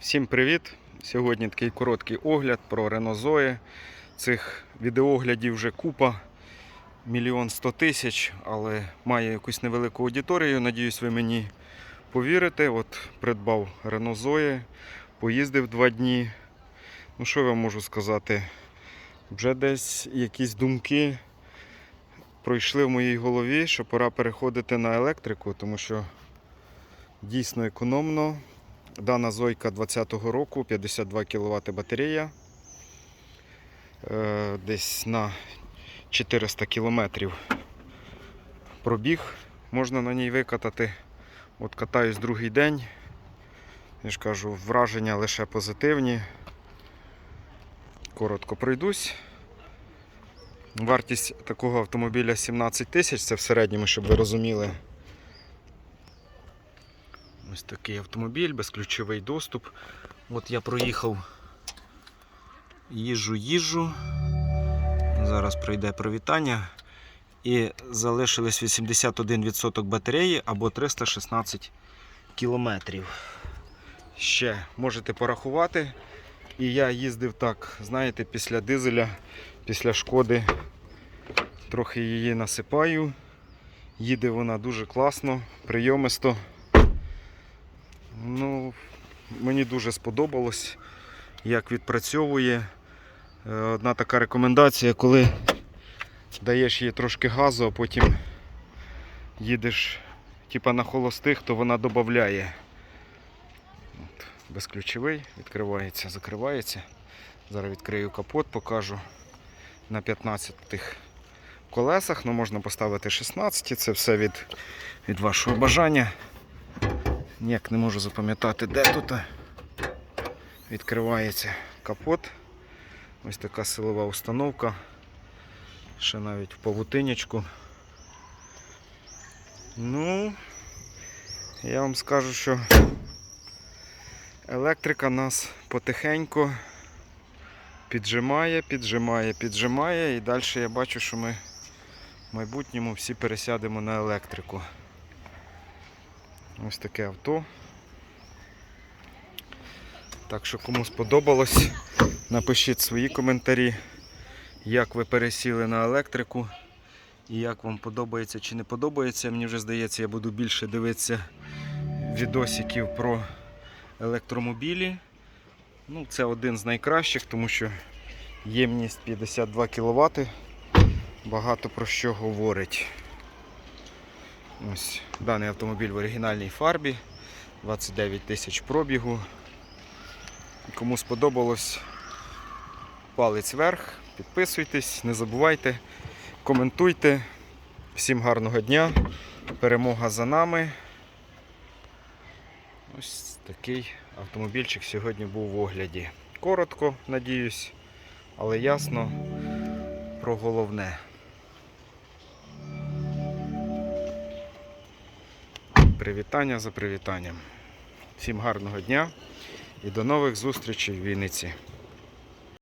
Всім привіт! Сьогодні такий короткий огляд про Zoe. Цих відеоглядів вже купа, мільйон сто тисяч, але має якусь невелику аудиторію. Надіюсь, ви мені повірите. От придбав Zoe, поїздив два дні. Ну, що я можу сказати? Вже десь якісь думки пройшли в моїй голові, що пора переходити на електрику, тому що дійсно економно. Дана Зойка 20-го року, 52 кВт батарея. Е, Десь на 400 км пробіг можна на ній викатати. От катаюсь другий день. Я ж кажу, враження лише позитивні. Коротко пройдусь. Вартість такого автомобіля 17 тисяч, це в середньому, щоб ви розуміли. Ось такий автомобіль, безключовий доступ. От я проїхав, їжджу, їжджу. Зараз пройде привітання. І залишилось 81% батареї або 316 кілометрів. Ще можете порахувати. І я їздив так, знаєте, після дизеля, після шкоди, трохи її насипаю. Їде вона дуже класно, прийомисто. Ну, мені дуже сподобалось, як відпрацьовує. Е, Одна така рекомендація, коли даєш їй трошки газу, а потім їдеш типа на холостих, то вона додає. Безключовий, відкривається, закривається. Зараз відкрию капот, покажу на 15 тих колесах, ну можна поставити 16, це все від, від вашого бажання. Ніяк не можу запам'ятати, де тут відкривається капот. Ось така силова установка. Ще навіть в павутинячку. Ну, я вам скажу, що електрика нас потихеньку піджимає, піджимає, піджимає і далі я бачу, що ми в майбутньому всі пересядемо на електрику. Ось таке авто. Так що кому сподобалось, напишіть свої коментарі, як ви пересіли на електрику і як вам подобається чи не подобається. Мені вже здається, я буду більше дивитися відосиків про електромобілі. Ну, Це один з найкращих, тому що ємність 52 кВт багато про що говорить. Ось Даний автомобіль в оригінальній фарбі, 29 тисяч пробігу. Кому сподобалось, палець вверх, підписуйтесь, не забувайте, коментуйте. Всім гарного дня, перемога за нами. Ось такий автомобільчик сьогодні був в огляді. Коротко, надіюсь, але ясно про головне. Привітання за привітанням. Всім гарного дня і до нових зустрічей в Вінниці.